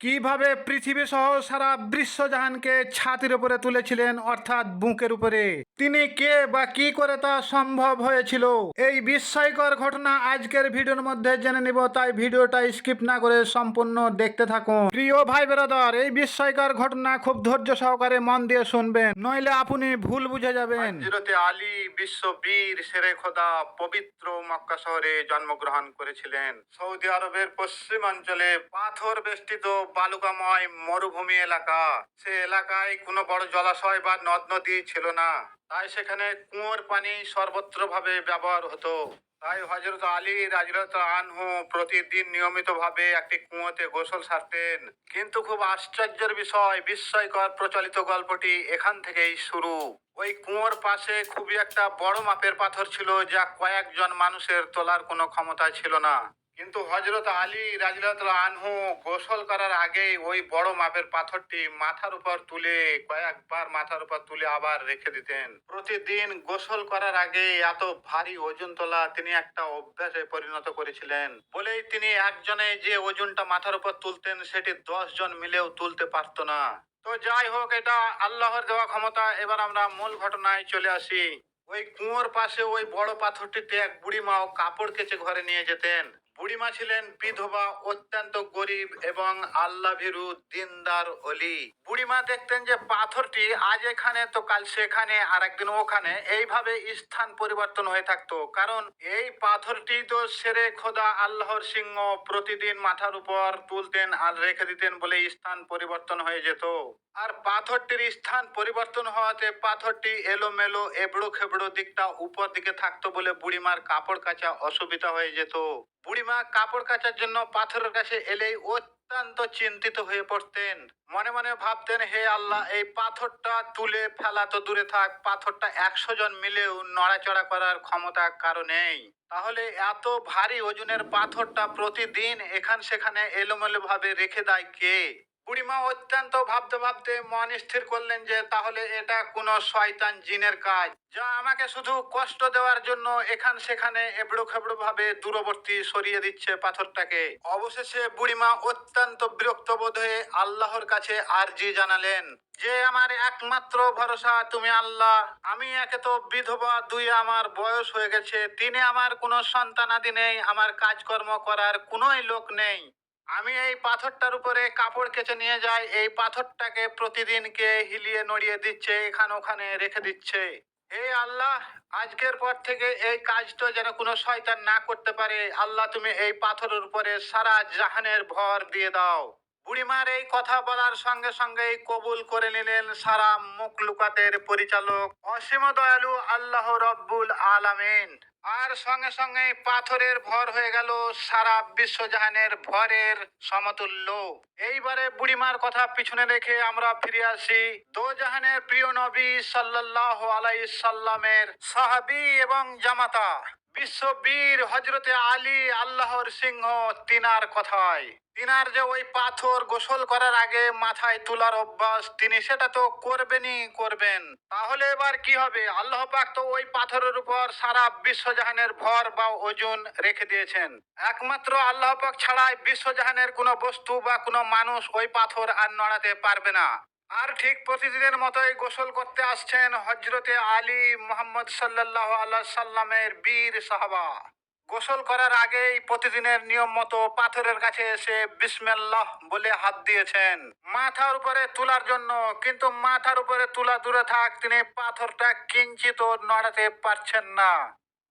কীভাবে পৃথিবী সহ সারা বিশ্বজাহানকে ছাতির উপরে তুলেছিলেন অর্থাৎ বুকের উপরে? তিনি কে বা কি করে তা সম্ভব হয়েছিল? এই বিস্ময়কর ঘটনা আজকের ভিডিওর মধ্যে জেনে নিব, তাই ভিডিওটা স্কিপ না করে সম্পূর্ণ দেখতে থাকুন। প্রিয় ভাই বেরাদর, এই বিস্ময়কর ঘটনা খুব ধৈর্য সহকারে মন দিয়ে শুনবেন, নইলে আপনি ভুল বুঝে যাবেন। হজরতে আলী বিশ্ববীর শেরে খোদা পবিত্র মক্কা শহরে জন্মগ্রহণ করেছিলেন। সৌদি আরবের পশ্চিমাঞ্চলে পাথর বেষ্টিত বালুকাময় মরুভূমি এলাকা। সে এলাকায় কোনো বড় জলাশয় বা নদ নদী ছিল না। তাই সেখানে কুয়োর পানি সর্বত্রভাবে ব্যবহার হতো। তাই হজরত আলী রাজরত আনহু প্রতিদিন নিয়মিতভাবে একটি কুয়োতে গোসল সারতেন। কিন্তু খুব আশ্চর্যের বিষয়, বিস্ময়কর প্রচলিত গল্পটি এখান থেকেই শুরু। ওই কুয়োর পাশে খুবই একটা বড় মাপের পাথর ছিল যা কয়েকজন মানুষের তোলার কোনো ক্ষমতা ছিল না। কিন্তু হজরত আলী রাজিলাত আনহু গোসল করার আগেই ওই বড় মাপের পাথরটি মাথার উপর তুলে কয়েকবার মাথার উপর তুলে আবার রেখে দিতেন। প্রতিদিন গোসল করার আগে এত ভারী ওজন তোলা তিনি একটা অভ্যাসে পরিণত করেছিলেন। বলেই তিনি একজনে যে ওজনটা মাথার উপর তুলতেন সেটি দশ জন মিলেও তুলতে পারতো না। তো যাই হোক, এটা আল্লাহর দেওয়া ক্ষমতা। এবার আমরা মূল ঘটনায় চলে আসি। ওই কুয়োর পাশে ওই বড় পাথরটিতে এক বুড়িমাও কাপড় কেচে ঘরে নিয়ে যেতেন। বুড়িমা ছিলেন বিধবা, অত্যন্ত গরিব এবং আল্লাহ ভীরু দিনদার অলি। বুড়িমা দেখতেন যে পাথরটি আজ এখানে, তো কাল সেখানে আর একদিন ওখানে। এইভাবে স্থান পরিবর্তন হয়ে থাকতো। কারণ এই পাথরটি তো সেরে খোদা আল্লাহর সিংহ প্রতিদিন মাথার উপর তুলতেন আর রেখে দিতেন বলে স্থান পরিবর্তন হয়ে যেত। আর পাথরটির স্থান পরিবর্তন হওয়াতে পাথরটি এলোমেলো এবড়ো খেবড়ো দিকটা উপর দিকে থাকতো বলে বুড়িমার কাপড় কাচা অসুবিধা হয়ে যেত। বুড়িমা কাপড় কাচার জন্য পাথরের কাছে এলেই অত্যন্ত চিন্তিত হয়ে পড়তেন। মনে মনে ভাবতেন, হে আল্লাহ, এই পাথরটা তুলে ফেলা তো দূরে থাক, পাথরটা একশো জন মিলেও নড়াচড়া করার ক্ষমতা কারও নেই। তাহলে এত ভারী ওজনের পাথরটা প্রতিদিন এখান সেখানে এলোমেলো ভাবে রেখে দেয় কে? বুড়িমা অত্যন্ত ভাবতে ভাবতে মন স্থির করলেন যে তাহলে এটা কোনো শয়তান জিনের কাজ। যা আমাকে শুধু কষ্ট দেওয়ার জন্য এখান সেখানে এবড়ো খেবড়ো ভাবে দূরবর্তী সরিয়ে দিচ্ছে পাথরটাকে। অবশেষে বুড়িমা অত্যন্ত বিরক্ত বোধ হয়ে আল্লাহর কাছে আরজি জানালেন, যে আমার একমাত্র ভরসা তুমি আল্লাহ। আমি একে তো বিধবা, দুই আমার বয়স হয়ে গেছে, তিনে আমার কোনো সন্তানাদি নেই, আমার কাজকর্ম করার কোনোই লোক নেই। আমি এই পাথরটার উপরে কাপড় কেচে নিয়ে যাই। এই পাথরটাকে প্রতিদিনকে হিলিয়ে নড়িয়ে দিচ্ছে, এখানে ওখানে রেখে দিচ্ছে। হে আল্লাহ, আজকের পর থেকে এই কাজটা যেন কোনো শয়তান না করতে পারে। আল্লাহ, তুমি এই পাথরের উপরে সারা জাহানের ভর দিয়ে দাও। বুড়িমার এই কথা বলার সঙ্গে সঙ্গেই কবুল করে নিলেন সারা মুখ লুকাতের পরিচালক অসীম দয়ালু আল্লাহ রব্বুল আলামিন। আর সঙ্গে সঙ্গে পাথরের ভর হয়ে গেল সারা বিশ্বজাহানের ভরের সমতুল্য। এইবারে বুড়িমার কথা পিছনে রেখে আমরা ফিরে আসি দো জাহানের প্রিয় নবী সাল্লাল্লাহু আলাই সাল্লামের সাহাবি এবং জামাতা। বিশ্ববীর হজরতে আলী আল্লাহর সিংহ তিনার কথায়। তিনার যে ওই পাথর গোসল করার আগে মাথায় তোলার অভ্যাস, তিনি সেটা তো করবেনই করবেন। তাহলে এবার কি হবে? আল্লাহ পাক তো ওই পাথরের উপর সারা বিশ্বজাহানের ভর বা ওজন রেখে দিয়েছেন। একমাত্র আল্লাহ পাক ছাড়াই বিশ্বজাহানের কোনো বস্তু বা কোনো মানুষ ওই পাথর আর নড়াতে পারবে না। আর ঠিক প্রতিদিনের মতোই গোসল করতে আসছেন হজরতে আলী মোহাম্মদ সাল্লাহ আল্লাহ সাল্লামের বীর সাহাবা। গোসল করার আগেই প্রতিদিনের নিয়ম মতো পাথরের কাছে এসে বিসমিল্লাহ বলে হাত দিয়েছেন। মাথার উপরে তোলার জন্য, কিন্তু মাথার উপরে তোলা দূরে থাক, তিনি পাথরটা কিঞ্চিত নড়াতে পারছেন না।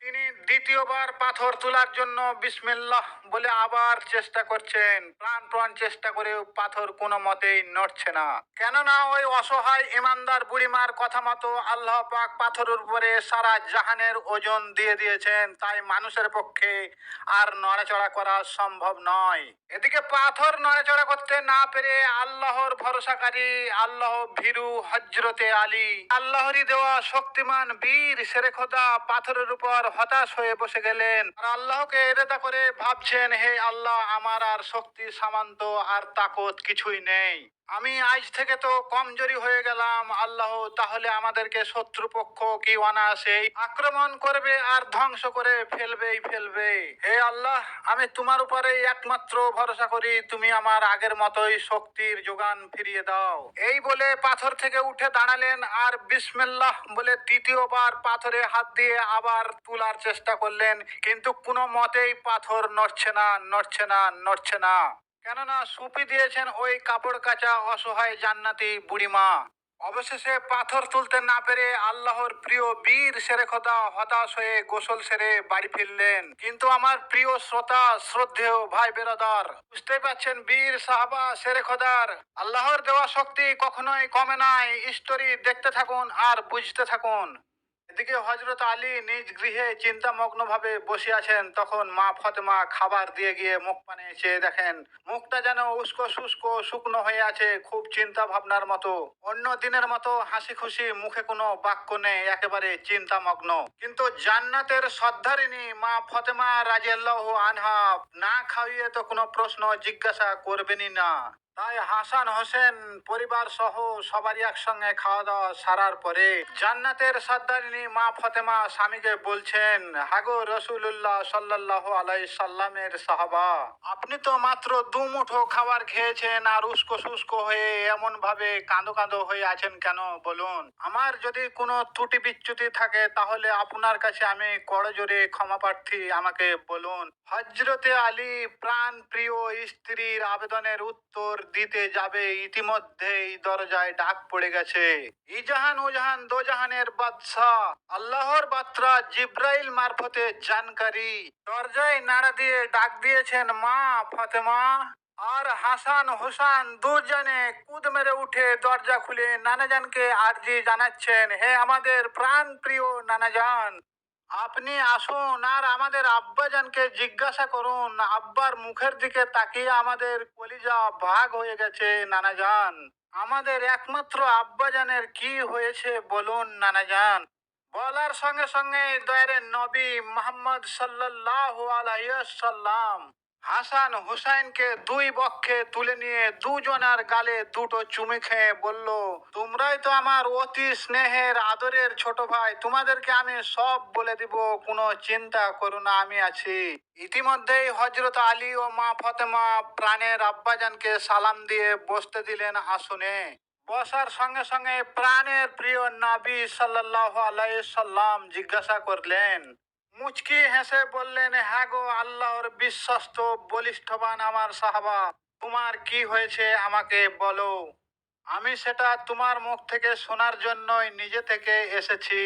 তিনি দ্বিতীয়বার পাথর তোলার জন্য বিসমিল্লাহ বলে আবার চেষ্টা করছেন। প্রাণ প্রাণ চেষ্টা করেও পাথর কোনো মতেই নড়ছে না। কেননা ওই অসহায় ইমানদার বুড়িমার কথা মতো আল্লাহ পাক পাথরের উপরে সারা জাহানের ওজন দিয়ে দিয়েছেন, তাই মানুষের পক্ষে আর নড়াচড়া করা সম্ভব নয়। এদিকে পাথর নড়াচড়া করতে না পেরে আল্লাহর ভরসাকারী আল্লাহ ভীরু হজরতে আলী। আল্লাহরই দেওয়া শক্তিমান বীর শেরে খোদা পাথরের উপর হতাশ হয়ে বসে গেলেন। আর আল্লাহকে এরেদা করে ভাবছেন, হে আল্লাহ, আমার আর শক্তি সামান্ত আর তাকত কিছুই নেই। আমি আজ থেকে তো কমজোরি হয়ে গেলাম, আল্লাহ, তাহলে আমাদেরকে শত্রুপক্ষ কি অনায়াসেই আক্রমণ করবে আর ধ্বংস করে ফেলবেই ফেলবে? হে আল্লাহ, আমি তোমার উপরে একমাত্র ভরসা করি, তুমি আমার আগের মতোই শক্তির যোগান ফিরিয়ে দাও। এই বলে পাথর থেকে উঠে দাঁড়ালেন আর বিসমিল্লাহ বলে তৃতীয়বার পাথরে হাত দিয়ে আবার তোলার চেষ্টা করলেন, কিন্তু কোনো মতেই পাথর নড়ছে না নড়ছে না নড়ছে না। কেননা সুপি দিয়েছেন ওই কাপড় কাচা অসহায় জান্নাতি বুড়িমা। অবশেষে পাথর তুলতে না পেরে আল্লাহর প্রিয় বীর সেরে খোদা হতাশ হয়ে গোসল সেরে বাড়ি ফিরলেন। কিন্তু আমার প্রিয় শ্রোতা, শ্রদ্ধেয় ভাই বেরাদার বুঝতে পারছেন বীর সাহাবা সেরে খোদার আল্লাহর দেওয়া শক্তি কখনোই কমে নাই। স্টোরি দেখতে থাকুন আর বুঝতে থাকুন। এদিকে হজরত আলী নিজ গৃহে চিন্তামগ্ন ভাবে বসে আছেন। তখন মা ফতেমা খাবার দিয়ে গিয়ে মুখ পানে চেয়ে দেখেন, মুখটা যেন উস্কো শুষ্ক শুকনো হয়ে আছে খুব চিন্তা ভাবনার মতো। অন্য দিনের মতো হাসি খুশি মুখে কোনো বাক্য নেই, একেবারে চিন্তামগ্ন। কিন্তু জান্নাতের সদ্ধারিণী মা ফতেমা রাজিয়াল্লাহ আনহা না খাইয়ে তো কোনো প্রশ্ন জিজ্ঞাসা করবেনই না। তাই হাসান হোসেন পরিবার সহ সবারই একসঙ্গে খাওয়া দাওয়া সারার পরে জান্নাতের সর্দারিনী মা ফতেমা স্বামীকে বলছেন, হাগো রসুল্লাহ সাল্লাহ আলাই সাল্লামের সাহাবা, আপনি তো মাত্র দু মুঠো খাবার খেয়েছেন আর উস্কো শুষ্কো হয়ে এমন ভাবে কাঁদো কাঁদো হয়ে আছেন কেন? বলুন। আমার যদি কোনো ত্রুটি বিচ্যুতি থাকে তাহলে আপনার কাছে আমি করজোরে ক্ষমা প্রার্থী আমাকে বলুন। হজরতে আলী প্রাণ প্রিয় স্ত্রীর আবেদনের উত্তর দিতে যাবে ইতিমধ্যেই দরজায় ডাক পড়ে গেছে। ইজাহান উজাহান দোজাহানের বাদশাহ। আল্লাহর বাত্রা জিব্রাইল মারফতে জানকারী। দরজায় নাড়া দিয়ে ডাক দিয়েছেন মা ফাতেমা। আর হাসান হোসান দুজনে কুদ মেরে উঠে দরজা খুলে নানাজানকে আরজি জানাচ্ছেন, হে আমাদের প্রাণ প্রিয় নানাজান আপনি আসুন আর আমাদের আব্বাজানকে জিজ্ঞাসা করুন। আব্বার মুখের দিকে তাকিয়ে আমাদের কলিজা ভাগ হয়ে গেছে, নানাজান। আমাদের একমাত্র আব্বাজানের কি হয়েছে বলুন, নানাজান। বলার সঙ্গে সঙ্গে দয়ারে নবী মোহাম্মদ সাল্লাহ আলাইসাল্লাম হাসান হুসাইনকে দুই বক্ষে তুলে নিয়ে দুজনার গালে দুটো চুমে খেয়ে বলল, তোমরাই তো আমার অতি স্নেহের, আদরের ছোট ভাই। তোমাদেরকে আমি সব বলে দিব, কোনো চিন্তা করো না, আমি আছি। ইতিমধ্যেই হজরত আলী ও মা ফতেমা প্রাণের আব্বাজানকে সালাম দিয়ে বসতে দিলেন আসনে। বসার সঙ্গে সঙ্গে প্রাণের প্রিয় নাবি সাল্লাহ আলাইসাল্লাম জিজ্ঞাসা করলেন মুচকি হেসে বললেন হ্যাঁ গো, আল্লাহর বিশ্বস্ত, বলিষ্ঠবান আমার সাহাবা, তোমার কি হয়েছে আমাকে বলো। আমি সেটা তোমার মুখ থেকে শোনার জন্যই নিজে থেকে এসেছি।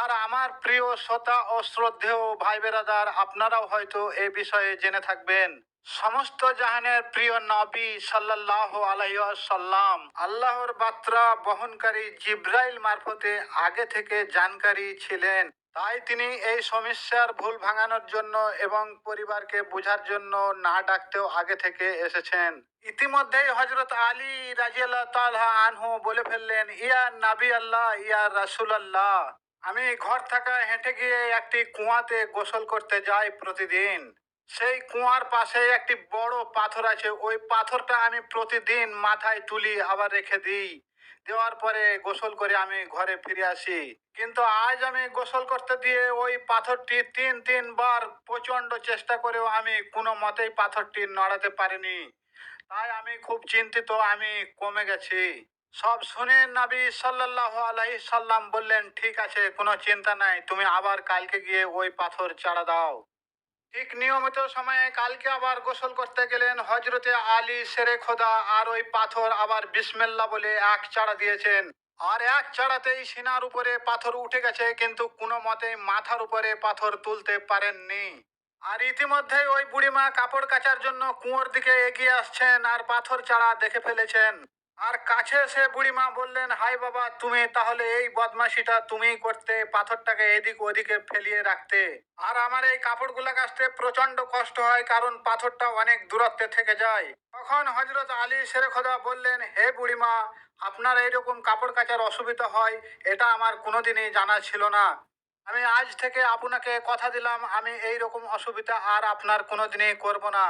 আর আমার প্রিয় শ্রোতা ও শ্রদ্ধেয় ভাই বেরাদার, আপনারাও হয়তো এ বিষয়ে জেনে থাকবেন। সমস্ত জাহানের প্রিয় নবী সাল্লাহ আলাইসাল্লাম আল্লাহর বার্তা বহনকারী জিব্রাইল মারফতে আগে থেকে জানকারী ছিলেন। তাই তিনি এই সমস্যার ভুল ভাঙানোর জন্য এবং পরিবারকে বোঝার জন্য না ডাকতেও আগে থেকে এসেছেন। ইতিমধ্যেই হজরত আলী রাজিয়াল্লাহ তালহা আনহু বলে ফেললেন, ইয়া নাবি আল্লাহ, ইয়া রাসুল আল্লাহ আমি ঘর থাকা হেঁটে গিয়ে একটি কুয়াতে গোসল করতে যাই প্রতিদিন। সেই কুয়ার পাশে একটি বড় পাথর আছে, ওই পাথরটা আমি প্রতিদিন মাথায় তুলি, আবার রেখে দিই। দেওয়ার পরে গোসল করে আমি ঘরে ফিরে আসি। কিন্তু আজ আমি গোসল করতে দিয়ে ওই পাথরটি তিন তিনবার প্রচণ্ড চেষ্টা করেও আমি কোনো মতেই পাথরটি নড়াতে পারিনি। তাই আমি খুব চিন্তিত, আমি কমে গেছি। সব শুনে নবী সাল্লাল্লাহু আলাইহি সাল্লাম বললেন, ঠিক আছে, কোনো চিন্তা নাই, তুমি আবার কালকে গিয়ে ওই পাথর চাড়া দাও। ঠিক নিয়মিত সময়ে কালকে আবার গোসল করতে গেলেন হজরতে আলী সেরে খোদা আর ওই পাথর আবার বিসমেল্লা বলে এক চাড়া দিয়েছেন। আর এক চাড়াতেই সিনার উপরে পাথর উঠে গেছে, কিন্তু কোনো মতেই মাথার উপরে পাথর তুলতে পারেননি। আর ইতিমধ্যেই ওই বুড়িমা কাপড় কাচার জন্য কুয়োর দিকে এগিয়ে আসছেন আর পাথর চাড়া দেখে ফেলেছেন। আর কাছে এসে বুড়িমা বললেন হাই বাবা, তুমি তাহলে এই বদমাশিটা তুমিই করতে, পাথরটাকে এদিক ওদিকে ফেলিয়ে রাখতে। আর আমার এই কাপড়গুলা কাচতে প্রচণ্ড কষ্ট হয়, কারণ পাথরটা অনেক দূরত্বে থেকে যায়। তখন হজরত আলী শেরে খোদা বললেন, হে বুড়িমা, আপনার এইরকম কাপড় কাচার অসুবিধা হয়, এটা আমার কোনোদিনই জানা ছিল না। আমি আজ থেকে আপনাকে কথা দিলাম, আমি এই রকম অসুবিধা আর আপনার কোনোদিনই করব না।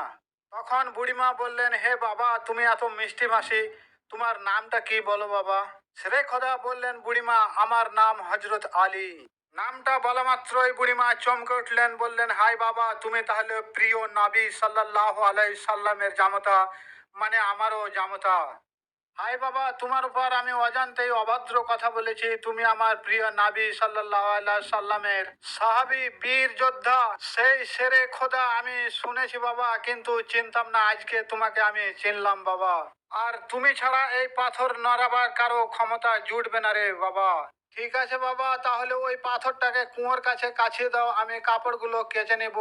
তখন বুড়িমা বললেন, হে বাবা, তুমি এত মিষ্টি মাসি তোমার নামটা কি বলো বাবা? সেরে খোদা বললেন, বুড়িমা, আমার নাম হজরত আলী। নামটা বলা মাত্রই বুড়িমা চমকে উঠলেন, বললেন হাই বাবা, তুমি তাহলে প্রিয় নাবি সাল্লাহ আলাই সাল্লামের জামতা মানে আমারও জামতা। হাই বাবা, তোমার উপর আমি অজান্তেই অভদ্র কথা বলেছি। তুমি আমার প্রিয় নাবি আলাইহি সাল্লামের সাহাবী, বীর যোদ্ধা, সেই সেরে খোদা আমি শুনেছি বাবা, কিন্তু চিনতাম না আজকে তোমাকে আমি চিনলাম বাবা। আর তুমি ছাড়া এই পাথর নড়াবার কারও ক্ষমতা জুটবে না রে বাবা। ঠিক আছে বাবা, তাহলে ওই পাথরটাকে কুয়োর কাছে কাছিয়ে দাও, আমি কাপড়গুলো কেচে নেব।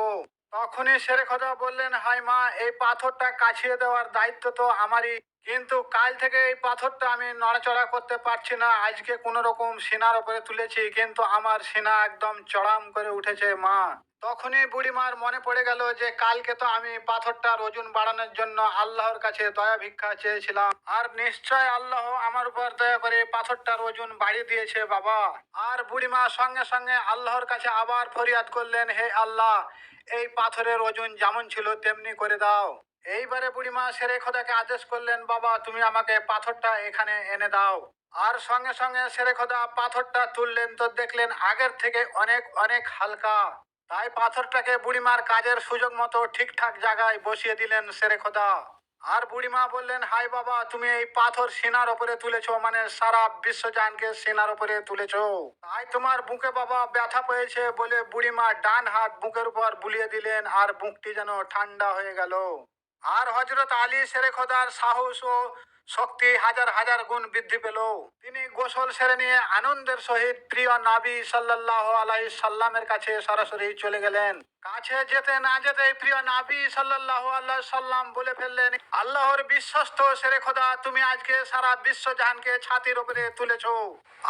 তখনই সেরে খোদা বললেন হাই মা, এই পাথরটা কাছিয়ে দেওয়ার দায়িত্ব তো আমারই। কিন্তু কাল থেকে এই পাথরটা আমি নড়াচড়া করতে পারছি না। আজকে কোন রকম সিনার উপরে তুলেছি, কিন্তু আমার সেনা একদম চড়াম করে উঠেছে, মা। তখনই বুড়িমার মনে পড়ে গেল যে কালকে তো আমি পাথরটার ওজন বাড়ানোর জন্য আল্লাহর কাছে দয়া ভিক্ষা চেয়েছিলাম। আর নিশ্চয় আল্লাহ আমার উপর দয়া করে পাথরটার ওজন বাড়িয়ে দিয়েছে, বাবা। আর বুড়িমা সঙ্গে সঙ্গে আল্লাহর কাছে আবার ফরিয়াদ করলেন, হে আল্লাহ, এই পাথরের ওজন যেমন ছিল, তেমনি করে দাও। এইবারে বুড়িমা সেরে খোদাকে আদেশ করলেন, বাবা, তুমি আমাকে পাথরটা এখানে এনে দাও। আর সঙ্গে সঙ্গে সেরে খোদা পাথরটা তুললেন, তো দেখলেন আগের থেকে অনেক অনেক হালকা। তাই পাথরটাকে বুড়িমার কাজের সুযোগ মতো ঠিকঠাক জায়গায় বসিয়ে দিলেন সেরে খোদা আর বুড়িমা বললেন হাই বাবা, তুমি এই পাথর সিনার ওপরে তুলেছো মানে সারা বিশ্বজানকে সিনার ওপরে তুলেছো। তাই তোমার বুকে বাবা ব্যথা পেয়েছে বলে বুড়িমা ডান হাত বুকের উপর বুলিয়ে দিলেন, আর বুকটি যেন ঠান্ডা হয়ে গেল। আর হজরত আলী সেরে খোদার সাহস ও শক্তি হাজার হাজার গুণ বৃদ্ধি পেল। তিনি গোসল সেরে নিয়ে আনন্দের সহিত প্রিয় নাবি সাল্লাহ আলাই সাল্লামের কাছে সরাসরি চলে গেলেন। কাছে যেতে না যেতে প্রিয় নাবি সাল্লাহ আল্লাহ সাল্লাম বলে ফেললেন, আল্লাহর বিশ্বস্ত সেরে খোদা, তুমি আজকে সারা বিশ্ব জাহানকে ছাতির উপরে তুলেছ।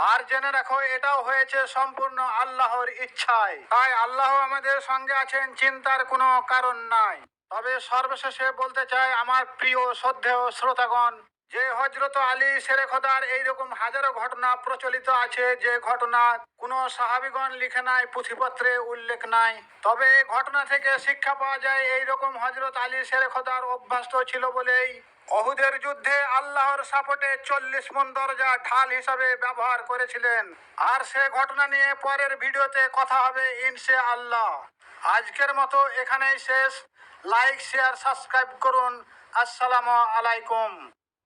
আর জেনে রাখো, এটাও হয়েছে সম্পূর্ণ আল্লাহর ইচ্ছায়। তাই আল্লাহ আমাদের সঙ্গে আছেন, চিন্তার কোনো কারণ নাই। তবে সর্বশেষে বলতে চাই আমার প্রিয় শ্রদ্ধেয় শ্রোতাগণ, যে হজরত আলী শেরে খোদার এইরকম হাজারো ঘটনা প্রচলিত আছে, যে ঘটনা কোনো সাহাবিগণ লিখে নাই, পুঁথিপত্রে উল্লেখ নাই। তবে ঘটনা থেকে শিক্ষা পাওয়া যায়, এইরকম হজরত আলী শেরে খোদার অভ্যস্ত ছিল বলেই অহুদের যুদ্ধে আল্লাহর সাপোর্টে চল্লিশ মন দরজা ঢাল হিসাবে ব্যবহার করেছিলেন। আর সে ঘটনা নিয়ে পরের ভিডিওতে কথা হবে ইনশে আল্লাহ আজকের মতো এখানেই শেষ। লাইক শেয়ার সাবস্ক্রাইব করুন। আসসালামু আলাইকুম।